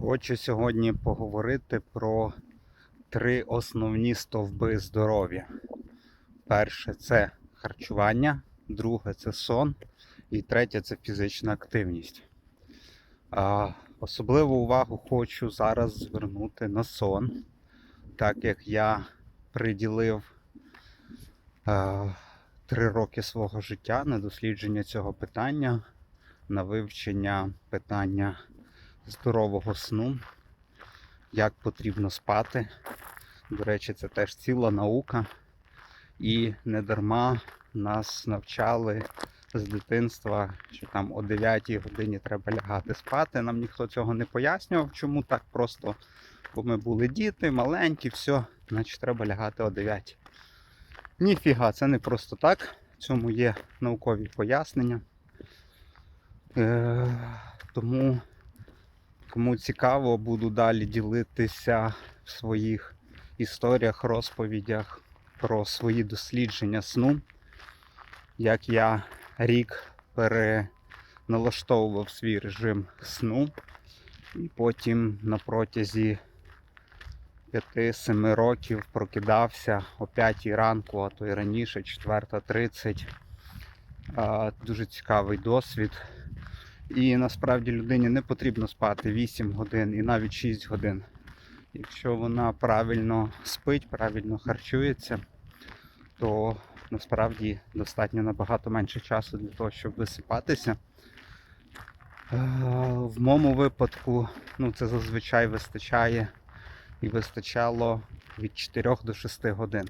Хочу сьогодні поговорити про три основні стовби здоров'я. Перше це харчування, друге це сон, і третє це фізична активність. А, особливу увагу хочу зараз звернути на сон, так як я приділив а, три роки свого життя на дослідження цього питання, на вивчення питання здорового сну, як потрібно спати. До речі, це теж ціла наука. І не дарма нас навчали з дитинства, що там о 9 годині треба лягати спати. Нам ніхто цього не пояснював, чому так просто. Бо ми були діти, маленькі, все, значить треба лягати о 9. Ніфіга, це не просто так. В цьому є наукові пояснення. Е, тому Кому цікаво, буду далі ділитися в своїх історіях, розповідях про свої дослідження сну, як я рік переналаштовував свій режим сну, і потім на протязі 5-7 років прокидався о 5 ранку, а то й раніше, 4.30. А, Дуже цікавий досвід. І насправді людині не потрібно спати 8 годин і навіть 6 годин. Якщо вона правильно спить, правильно харчується, то насправді достатньо набагато менше часу для того, щоб висипатися. Е, В моєму випадку ну, це зазвичай вистачає і вистачало від 4 до 6 годин.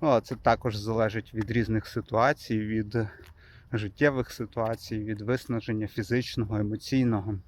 Ну, а це також залежить від різних ситуацій, від життєвих ситуацій, від виснаження фізичного, емоційного.